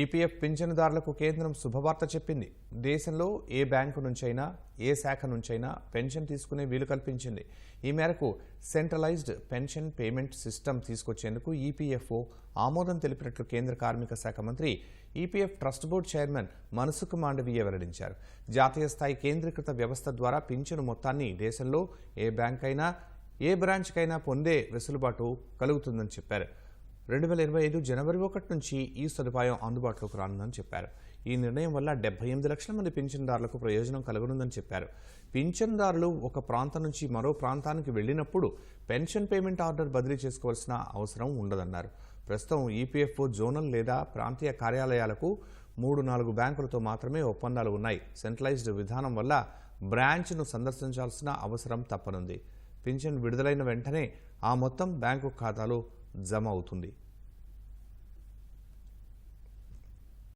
EPF పింఛనుదారులకు కేంద్రం శుభవార్త చెప్పింది. దేశంలో ఏ బ్యాంకు నుంచైనా ఏ శాఖ నుంచైనా పెన్షన్ తీసుకునే వీలు కల్పించింది. ఈ మేరకు సెంట్రలైజ్డ్ పెన్షన్ పేమెంట్ సిస్టమ్ తీసుకొచ్చేందుకు ఈపీఎఫ్ఓ ఆమోదం తెలిపినట్లు కేంద్ర కార్మిక శాఖ మంత్రి ఈపీఎఫ్ ట్రస్ట్ బోర్డు చైర్మన్ మనసుకు మాండవీయ వెల్లడించారు. జాతీయ స్థాయి కేంద్రీకృత వ్యవస్థ ద్వారా పింఛను మొత్తాన్ని దేశంలో ఏ బ్యాంక్ అయినా ఏ బ్రాంచ్కైనా పొందే వెసులుబాటు కలుగుతుందని చెప్పారు. రెండు వేల ఇరవై ఐదు జనవరి ఒకటి నుంచి ఈ సదుపాయం అందుబాటులోకి రానుందని చెప్పారు. ఈ నిర్ణయం వల్ల డెబ్బై ఎనిమిది లక్షల మంది పింఛన్దారులకు ప్రయోజనం కలగనుందని చెప్పారు. పింఛన్దారులు ఒక ప్రాంతం నుంచి మరో ప్రాంతానికి వెళ్ళినప్పుడు పెన్షన్ పేమెంట్ ఆర్డర్ బదిలీ చేసుకోవాల్సిన అవసరం ఉండదన్నారు. ప్రస్తుతం ఈపీఎఫ్ఓ జోనల్ లేదా ప్రాంతీయ కార్యాలయాలకు మూడు నాలుగు బ్యాంకులతో మాత్రమే ఒప్పందాలు ఉన్నాయి. సెంట్రలైజ్డ్ విధానం వల్ల బ్రాంచ్ను సందర్శించాల్సిన అవసరం తప్పనుంది. పింఛన్ విడుదలైన వెంటనే ఆ మొత్తం బ్యాంకు ఖాతాలో జమ అవుతుంది.